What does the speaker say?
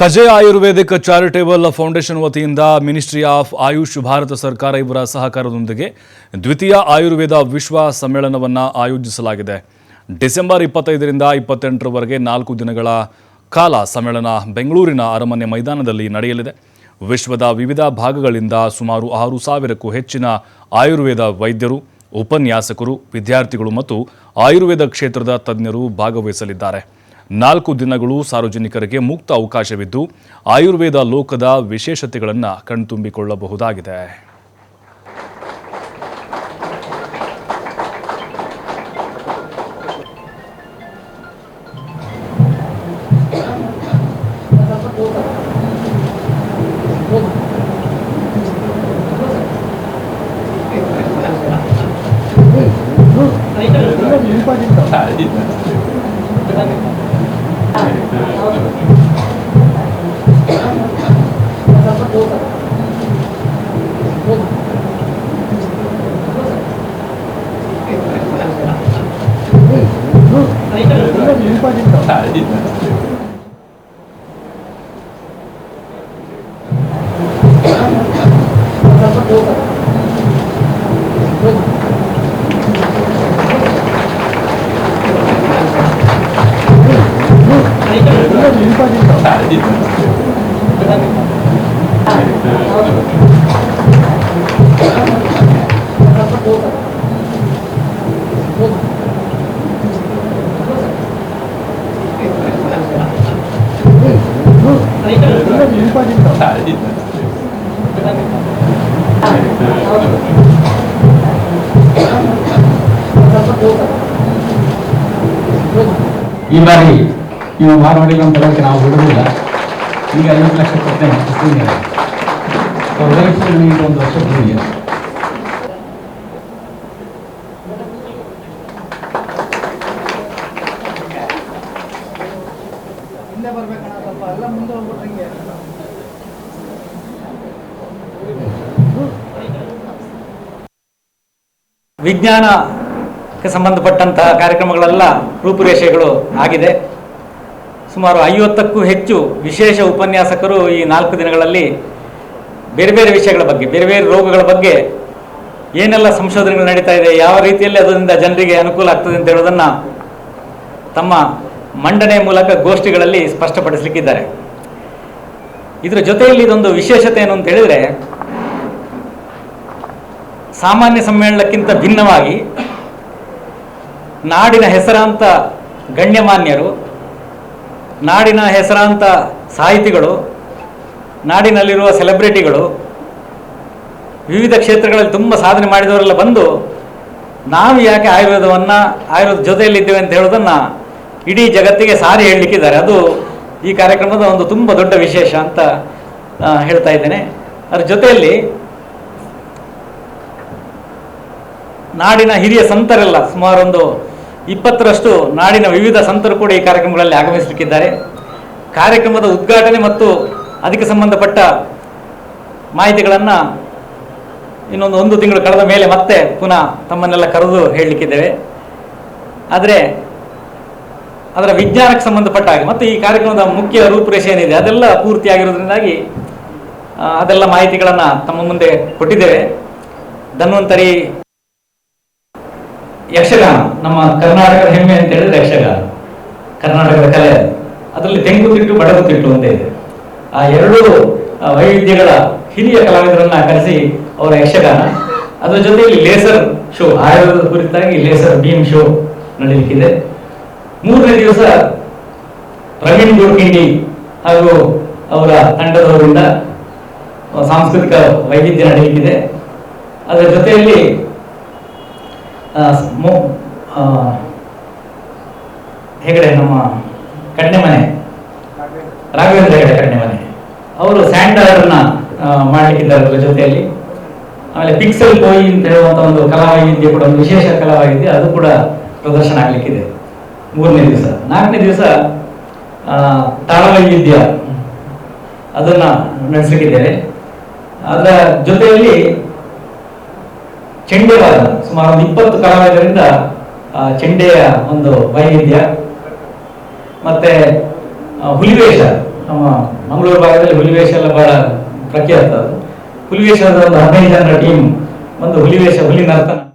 ಕಜೆ Ayurvedic charitable foundation ವತಿಯಿಂದ ministry of AYUSH Bharat ಸರ್ಕಾರ ಇವರ ಸಹಕಾರದೊಂದಿಗೆ ದ್ವಿತೀಯ ಆಯುರ್ವೇದ ವಿಶ್ವ ಸಮ್ಮೇಳನವನ್ನು ಆಯೋಜಿಸಲಾಗಿದೆ. ಡಿಸೆಂಬರ್ ಇಪ್ಪತ್ತೈದರಿಂದ ಇಪ್ಪತ್ತೆಂಟರವರೆಗೆ ನಾಲ್ಕು ದಿನಗಳ ಕಾಲ ಸಮ್ಮೇಳನ ಬೆಂಗಳೂರಿನ ಅರಮನೆ ಮೈದಾನದಲ್ಲಿ ನಡೆಯಲಿದೆ. ವಿಶ್ವದ ವಿವಿಧ ಭಾಗಗಳಿಂದ ಸುಮಾರು ಆರು ಸಾವಿರಕ್ಕೂ ಹೆಚ್ಚಿನ ಆಯುರ್ವೇದ ವೈದ್ಯರು, ಉಪನ್ಯಾಸಕರು, ವಿದ್ಯಾರ್ಥಿಗಳು ಮತ್ತು ಆಯುರ್ವೇದ ಕ್ಷೇತ್ರದ ತಜ್ಞರು ಭಾಗವಹಿಸಲಿದ್ದಾರೆ. ನಾಲ್ಕು ದಿನಗಳು ಸಾರ್ವಜನಿಕರಿಗೆ ಮುಕ್ತ ಅವಕಾಶವಿದ್ದು ಆಯುರ್ವೇದ ಲೋಕದ ವಿಶೇಷತೆಗಳನ್ನು ಕಣ್ತುಂಬಿಕೊಳ್ಳಬಹುದಾಗಿದೆ. ಈ ಬಾರಿ ನೀವು ಮಾರವಾಡಿಗೆ ಒಂದು ಬರೋಕ್ಕೆ ನಾವು ಬಿಡುವುದಿಲ್ಲ. ಈಗ ಐವತ್ತು ಲಕ್ಷ ಕೊಡ್ತೇನೆ ಸೀನಿಯರ್ ಅವ್ರ ವಯಸ್ಸು ಈಗ ಒಂದು ವರ್ಷ ಸೀನಿಯರ್ ಸ್ವಲ್ಪ ಎಲ್ಲ ಮುಂದೆ ಹೋಗ್ಬಿಟ್ರೆ ಹಿಂಗೆ ವಿಜ್ಞಾನಕ್ಕೆ ಸಂಬಂಧಪಟ್ಟಂತಹ ಕಾರ್ಯಕ್ರಮಗಳೆಲ್ಲ ರೂಪುರೇಷೆಗಳು ಆಗಿದೆ ಸುಮಾರು ಐವತ್ತಕ್ಕೂ ಹೆಚ್ಚು ವಿಶೇಷ ಉಪನ್ಯಾಸಕರು ಈ ನಾಲ್ಕು ದಿನಗಳಲ್ಲಿ ಬೇರೆ ಬೇರೆ ವಿಷಯಗಳ ಬಗ್ಗೆ, ಬೇರೆ ಬೇರೆ ರೋಗಗಳ ಬಗ್ಗೆ ಏನೆಲ್ಲ ಸಂಶೋಧನೆಗಳು ನಡೀತಾ ಇದೆ, ಯಾವ ರೀತಿಯಲ್ಲಿ ಅದರಿಂದ ಜನರಿಗೆ ಅನುಕೂಲ ಆಗ್ತದೆ ಅಂತ ಹೇಳೋದನ್ನು ತಮ್ಮ ಮಂಡನೆ ಮೂಲಕ ಗೋಷ್ಠಿಗಳಲ್ಲಿ ಸ್ಪಷ್ಟಪಡಿಸಲಿಕ್ಕಿದ್ದಾರೆ. ಇದರ ಜೊತೆಯಲ್ಲಿ ಇದೊಂದು ವಿಶೇಷತೆ ಏನು ಅಂತ ಹೇಳಿದರೆ, ಸಾಮಾನ್ಯ ಸಮ್ಮೇಳನಕ್ಕಿಂತ ಭಿನ್ನವಾಗಿ ನಾಡಿನ ಹೆಸರಾಂತ ಗಣ್ಯಮಾನ್ಯರು ನಾಡಿನ ಹೆಸರಾಂತ ಸಾಹಿತಿಗಳು, ನಾಡಿನಲ್ಲಿರುವ ಸೆಲೆಬ್ರಿಟಿಗಳು, ವಿವಿಧ ಕ್ಷೇತ್ರಗಳಲ್ಲಿ ತುಂಬ ಸಾಧನೆ ಮಾಡಿದವರೆಲ್ಲ ಬಂದು, ನಾವು ಯಾಕೆ ಆಯುರ್ವೇದವನ್ನು, ಆಯುರ್ವೇದ ಜೊತೆಯಲ್ಲಿದ್ದೇವೆ ಅಂತ ಹೇಳೋದನ್ನು ಇಡೀ ಜಗತ್ತಿಗೆ ಸಾರಿ ಹೇಳಲಿಕ್ಕಿದ್ದಾರೆ. ಅದು ಈ ಕಾರ್ಯಕ್ರಮದ ಒಂದು ತುಂಬ ದೊಡ್ಡ ವಿಶೇಷ ಅಂತ ಹೇಳ್ತಾ ಇದ್ದೇನೆ. ಅದರ ಜೊತೆಯಲ್ಲಿ ನಾಡಿನ ಹಿರಿಯ ಸಂತರೆಲ್ಲ ಸುಮಾರು ಒಂದು ಇಪ್ಪತ್ತರಷ್ಟು ನಾಡಿನ ವಿವಿಧ ಸಂತರು ಕೂಡ ಈ ಕಾರ್ಯಕ್ರಮಗಳಲ್ಲಿ ಆಗಮಿಸಲಿಕ್ಕಿದ್ದಾರೆ ಕಾರ್ಯಕ್ರಮದ ಉದ್ಘಾಟನೆ ಮತ್ತು ಅದಕ್ಕೆ ಸಂಬಂಧಪಟ್ಟ ಮಾಹಿತಿಗಳನ್ನು ಇನ್ನೊಂದು ಒಂದು ತಿಂಗಳು ಕಳೆದ ಮೇಲೆ ಮತ್ತೆ ಪುನಃ ತಮ್ಮನ್ನೆಲ್ಲ ಕರೆದು ಹೇಳಲಿಕ್ಕಿದ್ದೇವೆ. ಆದರೆ ಅದರ ವಿಜ್ಞಾನಕ್ಕೆ ಸಂಬಂಧಪಟ್ಟ ಹಾಗೆ, ಮತ್ತು ಈ ಕಾರ್ಯಕ್ರಮದ ಮುಖ್ಯ ರೂಪುರೇಷೆ ಏನಿದೆ, ಅದೆಲ್ಲ ಪೂರ್ತಿಯಾಗಿರೋದ್ರಿಂದಾಗಿ ಅದೆಲ್ಲ ಮಾಹಿತಿಗಳನ್ನು ತಮ್ಮ ಮುಂದೆ ಕೊಟ್ಟಿದ್ದೇವೆ. ಧನ್ವಂತರಿ ಯಕ್ಷಗಾನ, ನಮ್ಮ ಕರ್ನಾಟಕದ ಹೆಮ್ಮೆ ಅಂತ ಹೇಳಿದ್ರೆ ಯಕ್ಷಗಾನ. ಕರ್ನಾಟಕದ ಕಲೆ ಅದು. ಅದರಲ್ಲಿ ತೆಂಗುತಿಟ್ಟು ಬಡಗುತಿಟ್ಟು ಅಂತ ಇದೆ. ಆ ಎರಡೂ ವೈವಿಧ್ಯಗಳ ಹಿರಿಯ ಕಲಾವಿದರನ್ನ ಕರೆಸಿ ಅವರ ಯಕ್ಷಗಾನ. ಅದರ ಜೊತೆಯಲ್ಲಿ ಲೇಸರ್ ಶೋ ಆಯುರ್ವೇದ ಕುರಿತಾಗಿ ಲೇಸರ್ ಬೀಮ್ ಶೋ ನಡೀಲಿಕ್ಕಿದೆ. ಮೂರನೇ ದಿವಸ ಪ್ರವೀಣ್ ಗುರುಕಿಂಡಿ ಹಾಗೂ ಅವರ ತಂಡದವರಿಂದ ಸಾಂಸ್ಕೃತಿಕ ವೈವಿಧ್ಯ ನಡೀಲಿಕ್ಕಿದೆ. ಅದರ ಜೊತೆಯಲ್ಲಿ ಹೆಗಡೆ, ನಮ್ಮ ಕಣ್ಣೆಮನೆ ರಾಘವೇಂದ್ರ ಹೆಗಡೆ ಕಣ್ಣೆಮನೆ ಅವರು ಸ್ಯಾಂಡರ್ನ ಮಾಡಲಿಕ್ಕಿದ್ದಾರೆ ಅದರ ಜೊತೆಯಲ್ಲಿ. ಆಮೇಲೆ ಪಿಕ್ಸೆಲ್ ಕೋಯಿ ಅಂತ ಹೇಳುವಂಥ ಒಂದು ಕಲಾವಿದ್ಯೆ ಕೂಡ, ಒಂದು ವಿಶೇಷ ಕಲಾವಿದ್ಯೆ ಅದು ಕೂಡ ಪ್ರದರ್ಶನ ಆಗಲಿಕ್ಕಿದೆ. ಮೂರನೇ ದಿವಸ. ನಾಲ್ಕನೇ ದಿವಸ ತಾಳವೈವಿಧ್ಯ. ಅದನ್ನ ನಡೆಸಲಿಕ್ಕಿದ್ದೇವೆ ಅದರ ಜೊತೆಯಲ್ಲಿ ಚೆಂಡೆವಾದ ಸುಮಾರು ಒಂದು ಇಪ್ಪತ್ತು ಕಲಾವಿದರಿಂದ ಚೆಂಡೆಯ ಒಂದು ವೈವಿಧ್ಯ. ಮತ್ತೆ ಹುಲಿವೇಷ. ನಮ್ಮ ಮಂಗಳೂರು ಭಾಗದಲ್ಲಿ ಹುಲಿವೇಷ ಎಲ್ಲ ಬಹಳ ಪ್ರಖ್ಯಾತ. ಹುಲಿವೇಷದ ಒಂದು ಹದಿನೈದು ಜನರ ಟೀಮ್ ಒಂದು ಹುಲಿವೇಷ, ಹುಲಿ ನರ್ತನ